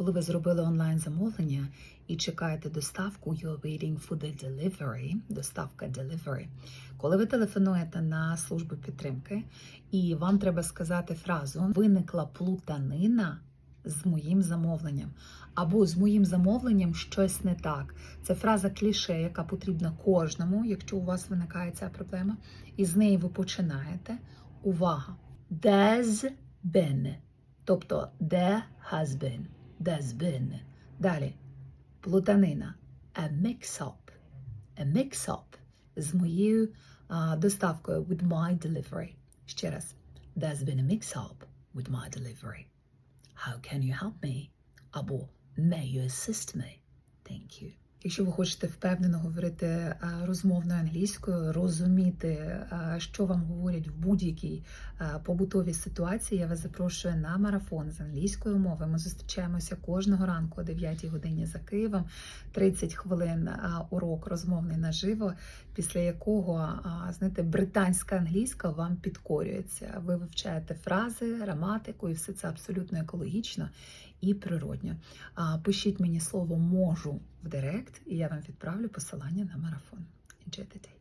коли ви зробили онлайн замовлення і чекаєте доставку, you're waiting for the delivery, доставка delivery. Коли ви телефонуєте на службу підтримки і вам треба сказати фразу виникла плутанина з моїм замовленням, або з моїм замовленням щось не так. Це фраза кліше, яка потрібна кожному, якщо у вас виникає ця проблема, і з неї ви починаєте. Увага! There's been. Тобто there has been. There's been. Далі. Плутанина. A mix-up. A mix-up з моєю а, доставкою with my delivery. Ще раз. There's been a mix-up with my delivery. How can you help me? Або May you assist me? Thank you. Якщо ви хочете впевнено говорити е, розмовною англійською, розуміти, е, що вам говорять в будь-якій е, побутовій ситуації, я вас запрошую на марафон з англійської мови. Ми зустрічаємося кожного ранку о 9 годині за Києвом. 30 хвилин урок розмовний наживо, після якого знаєте, британська англійська вам підкорюється. Ви вивчаєте фрази, граматику, і все це абсолютно екологічно і природньо. Пишіть мені слово можу в директ, і я вам відправлю посилання на марафон. Enjoy the day.